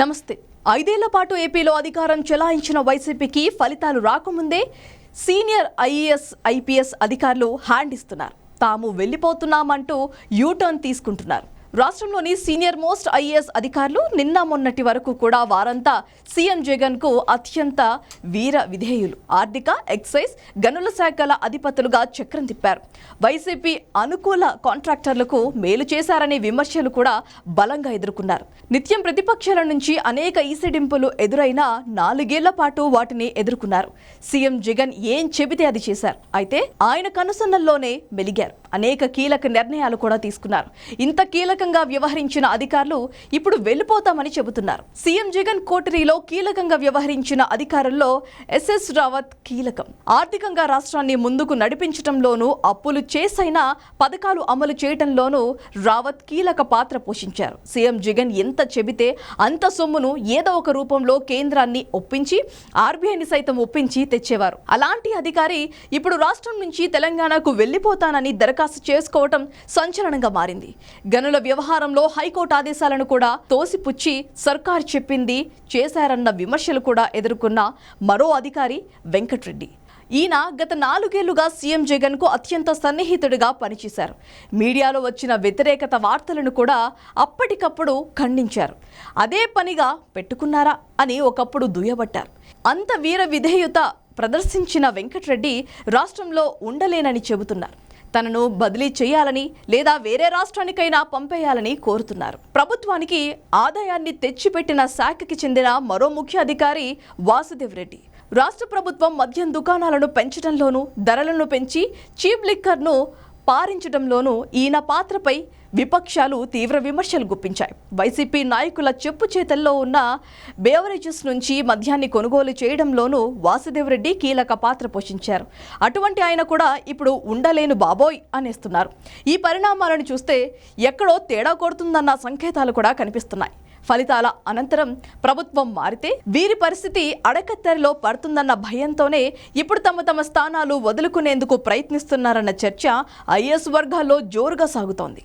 నమస్తే. ఐదేళ్ళ పాటు ఏపీలో అధికారం చెలాయించిన వైసీపీకి ఫలితాలు రాకముందే సీనియర్ ఐఏఎస్ ఐపీఎస్ అధికారులు హ్యాండ్ ఇస్తున్నారు. తాము వెళ్ళిపోతున్నామంటూ యూటర్న్ తీసుకుంటున్నారు. రాష్ట్రంలోని సీనియర్ మోస్ట్ ఐఏఎస్ అధికారులు నిన్న మొన్నటి వరకు కూడా వారంతా సీఎం జగన్కు అత్యంత వీర విధేయులు. ఆర్థిక ఎక్సైజ్ గనుల శాఖల అధిపతులుగా చక్రం తిప్పారు. వైసీపీ అనుకూల కాంట్రాక్టర్లకు మేలు చేశారనే విమర్శలు కూడా బలంగా ఎదుర్కొన్నారు. నిత్యం ప్రతిపక్షాల నుంచి అనేక ఈసడింపులు ఎదురైనా నాలుగేళ్ళ పాటు వాటిని ఎదుర్కొన్నారు. సీఎం జగన్ ఏం చెబితే అది చేశారు. అయితే ఆయన కనుసన్నల్లోనే మెలిగారు. అనేక కీలక నిర్ణయాలు కూడా తీసుకున్నారు. ఇంత కీలకంగా వ్యవహరించిన అధికారులు ఇప్పుడు వెళ్ళిపోతామని చెబుతున్నారు. సీఎం జగన్ కోటరీలో కీలకంగా వ్యవహరించిన అధికారుల్లో ఎస్ఎస్ రావత్ కీలకం. ఆర్థికంగా రాష్ట్రాన్ని ముందుకు నడిపించడంలోనూ అప్పులు చేసైనా పథకాలు అమలు చేయడంలోనూ రావత్ కీలక పాత్ర పోషించారు. సీఎం జగన్ ఎంత చెబితే అంత సొమ్మును ఏదో ఒక రూపంలో కేంద్రాన్ని ఒప్పించి ఆర్బీఐని సైతం ఒప్పించి తెచ్చేవారు. అలాంటి అధికారి ఇప్పుడు రాష్ట్రం నుంచి తెలంగాణకు వెళ్ళిపోతానని దరఖాస్తు చేసుకోవటం సంచలనంగా మారింది. గనుల వ్యవహారంలో హైకోర్టు ఆదేశాలను కూడా తోసిపుచ్చి సర్కార్ చెప్పింది చేశారన్న విమర్శలు కూడా ఎదుర్కొన్న మరో అధికారి వెంకట్రెడ్డి. ఈయన గత నాలుగేళ్ళుగా సీఎం జగన్కు అత్యంత సన్నిహితుడిగా పనిచేశారు. మీడియాలో వచ్చిన వ్యతిరేకత వార్తలను కూడా అప్పటికప్పుడు ఖండించారు. అదే పనిగా పెట్టుకున్నారా అని ఒకప్పుడు దుయ్యబట్టారు. అంత వీర విధేయుత ప్రదర్శించిన వెంకట్రెడ్డి రాష్ట్రంలో ఉండలేనని చెబుతున్నారు. తనను బదిలీ చేయాలని లేదా వేరే రాష్ట్రానికైనా పంపేయాలని కోరుతున్నారు. ప్రభుత్వానికి ఆదాయాన్ని తెచ్చిపెట్టిన శాఖకి చెందిన మరో ముఖ్య అధికారి వాసుదేవ్ రెడ్డి. రాష్ట్ర ప్రభుత్వం మద్యం దుకాణాలను పెంచడంలోనూ ధరలను పెంచి చీప్ లిక్కర్ను పారించడంలోనూ ఈయన పాత్రపై విపక్షాలు తీవ్ర విమర్శలు గుప్పించాయి. వైసీపీ నాయకుల చెప్పు చేతల్లో ఉన్న బేవరేజెస్ నుంచి మద్యాన్ని కొనుగోలు చేయడంలోనూ వాసుదేవరెడ్డి కీలక పాత్ర పోషించారు. అటువంటి ఆయన కూడా ఇప్పుడు ఉండలేను బాబోయ్ అనేస్తున్నారు. ఈ పరిణామాలను చూస్తే ఎక్కడో తేడా కొడుతుందన్న సంకేతాలు కూడా కనిపిస్తున్నాయి. ఫలితాల అనంతరం ప్రభుత్వం మారితే వీరి పరిస్థితి అడకత్తెరలో పడుతుందన్న భయంతోనే ఇప్పుడు తమ తమ స్థానాలు వదులుకునేందుకు ప్రయత్నిస్తున్నారన్న చర్చ ఐఎస్ వర్గాల్లో జోరుగా సాగుతోంది.